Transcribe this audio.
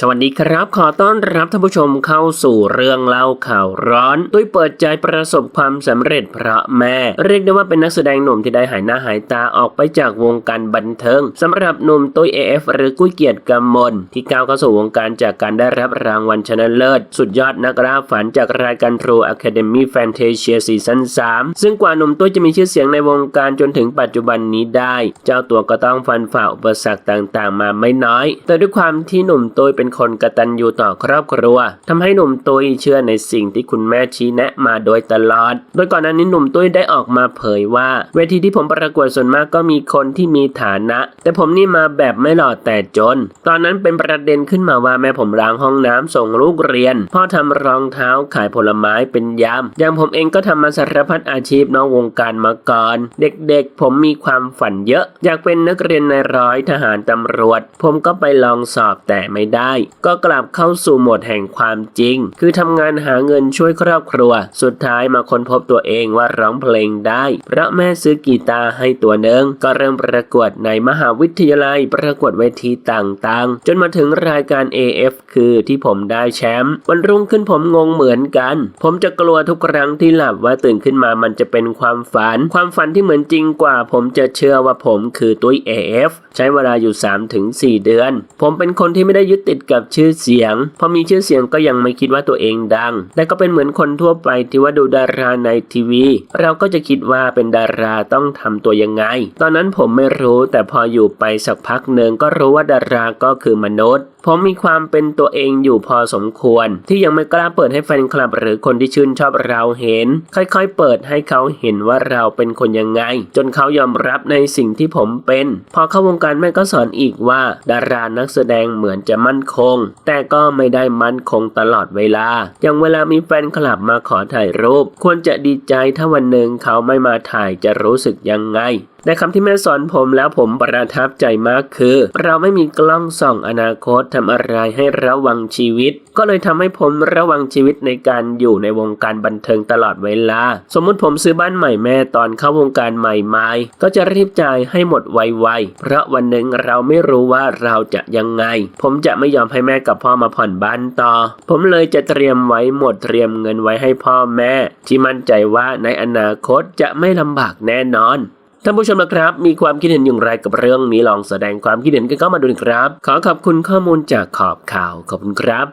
สวัสดีครับ ขอต้อนรับท่านผู้ชมเข้าสู่เรื่องเล่าข่าวร้อนตุ้ยเปิดใจประสบความสำเร็จพระแม่ เรียกได้ว่าเป็นนักแสดงหนุ่มที่ได้หายหน้าหายตาออกไปจากวงการบันเทิงสำหรับหนุ่มตุ้ย AF หรือกุ้ยเกียรติกำมลที่ก้าวเข้าสู่วงการจากการได้รับรางวัลชนะเลิศ สุดยอดนักล่าฝันจากรายการ True Academy Fantasia ซีซั่น3ซึ่งกว่าหนุ่มตุ้ยจะมีชื่อเสียงในวงการจนถึงปัจจุบันนี้ได้ เจ้าตัวก็ต้องฟันฝ่าอุปสรรคต่างๆ มาไม่น้อย แต่ด้วยความที่หนุ่มตุ้ยเป็นคนกระตัญญูต่อครอบครัวทำให้หนุ่มตุ้ยเชื่อในสิ่งที่คุณแม่ชี้แนะมาโดยตลอด โดยก่อนหน้านี้หนุ่มตุ้ยได้ออกมาเผยว่า เวทีที่ผมประกวดส่วนมากก็มีคนที่มีฐานะ แต่ผมนี่มาแบบไม่หล่อแต่จน ตอนนั้นเป็นประเด็นขึ้นมาว่าแม่ผมล้างห้องน้ำส่งลูกเรียน พ่อทำรองเท้าขายผลไม้เป็นยามอย่างผมเองก็ทำมาสารพัดอาชีพนอกวงการมาก่อน เด็กๆ ผมมีความฝันเยอะ อยากเป็นนักเรียนในายร้อยทหารตำรวจ ผมก็ไปลองสอบแต่ไม่ได้ก็กลับเข้าสู่โหมดแห่งความจริง คือทำงานหาเงินช่วยครอบครัว สุดท้ายมาค้นพบตัวเองว่าร้องเพลงได้ เพราะแม่ซื้อกีตาร์ให้ตัวหนึ่งก็เริ่มประกวดในมหาวิทยาลัยประกวดเวทีต่างๆ จนมาถึงรายการ AF คือที่ผมได้แชมป์วันรุ่งขึ้นผมงงเหมือนกัน ผมจะกลัวทุกครั้งที่หลับว่าตื่นขึ้นมามันจะเป็นความฝัน ความฝันที่เหมือนจริงกว่า ผมจะเชื่อว่าผมคือตุ้ย AF ใช้เวลาอยู่ 3-4 เดือน ผมเป็นคนที่ไม่ได้ยึดติดกับชื่อเสียง พอมีชื่อเสียงก็ยังไม่คิดว่าตัวเองดัง แต่ก็เป็นเหมือนคนทั่วไปที่ว่าดูดาราในทีวี เราก็จะคิดว่าเป็นดาราต้องทำตัวยังไง ตอนนั้นผมไม่รู้แต่พออยู่ไปสักพักหนึ่งก็รู้ว่าดาราก็คือมนุษย์ ผมมีความเป็นตัวเองอยู่พอสมควร ที่ยังไม่กล้าเปิดให้แฟนคลับ หรือคนที่ชื่นชอบเราเห็น ค่อยๆ เปิดให้เขาเห็นว่าเราเป็นคนยังไง จนเขายอมรับในสิ่งที่ผมเป็น พอเข้าวงการแม่ก็สอนอีกว่า ดารานักแสดงเหมือนจะมั่นคง แต่ก็ไม่ได้มั่นคงตลอดเวลา อย่างเวลามีแฟนคลับมาขอถ่ายรูป ควรจะดีใจถ้าวันหนึ่งเขาไม่มาถ่ายจะรู้สึกยังไงในคำที่แม่สอนผมแล้วผมประทับใจมากคือ เราไม่มีกล้องส่องอนาคตทำอะไรให้ระวังชีวิต ก็เลยทำให้ผมระวังชีวิตในการอยู่ในวงการบันเทิงตลอดเวลา สมมุติผมซื้อบ้านใหม่แม่ตอนเข้าวงการใหม่ๆก็จะรีบจ่ายให้หมดไวๆเพราะวันหนึ่งเราไม่รู้ว่าเราจะยังไง ผมจะไม่ยอมมให้แม่กับพ่อมาผ่อนบ้านต่อ ผมเลยจะเตรียมไว้หมดเตรียมเงินไว้ให้พ่อแม่ ที่มั่นใจว่าในอนาคตจะไม่ลำบากแน่นอนท่านผู้ชมนะครับ มีความคิดเห็นอย่างไรกับเรื่องนี้ลองแสดงความคิดเห็นกันเข้ามาดูนะครับ ขอขอบคุณข้อมูลจากขอบข่าวขอบคุณครับ